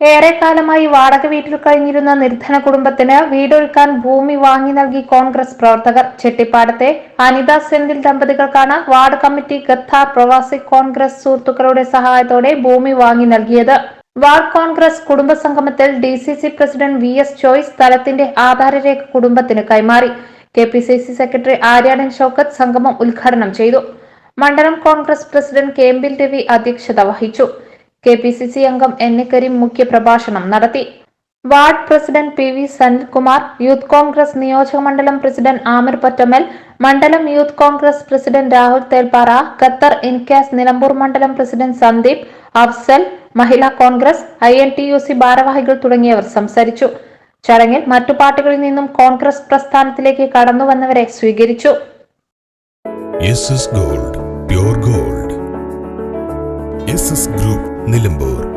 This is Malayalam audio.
ഏറെക്കാലമായി വാടക വീട്ടിൽ കഴിഞ്ഞിരുന്ന നിർധന കുടുംബത്തിന് വീടൊരുക്കാൻ ഭൂമി വാങ്ങി നൽകി കോൺഗ്രസ് പ്രവർത്തകർ. ചെട്ടിപ്പാടത്തെ അനിത സെന്തിൽ ദമ്പതികൾക്കാണ് വാർഡ് കമ്മിറ്റി ഗത്ത പ്രവാസി കോൺഗ്രസ് സുഹൃത്തുക്കളുടെ സഹായത്തോടെ ഭൂമി വാങ്ങി നൽകിയത്. വാർഡ് കോൺഗ്രസ് കുടുംബ സംഗമത്തിൽ D C C president V S choice സ്ഥലത്തിന്റെ ആധാരരേഖ കുടുംബത്തിന് കൈമാറി. K P C C secretary Aryadan Shoukath സംഗമം ഉദ്ഘാടനം ചെയ്തു. മണ്ഡലം കോൺഗ്രസ് പ്രസിഡന്റ് കേമ്പിൽ രവി അധ്യക്ഷത വഹിച്ചു. കെ പി സി സി അംഗം എൻ കരീം മുഖ്യപ്രഭാഷണം നടത്തി. Ward president P V Sanilkumar youth Congress നിയോജക മണ്ഡലം പ്രസിഡന്റ് ആമിർ പറ്റമൽ മണ്ഡലം youth Congress president Rahul Thelpara Qatar INCAS Nilambur മണ്ഡലം president Sandeep Afsal Mahila Congress I N T U C ഭാരവാഹികൾ തുടങ്ങിയവർ സംസാരിച്ചു. ചടങ്ങിൽ മറ്റു പാർട്ടികളിൽ നിന്നും കോൺഗ്രസ് പ്രസ്ഥാനത്തിലേക്ക് കടന്നുവന്നവരെ സ്വീകരിച്ചു. S S gold gold. Group. Nilambur.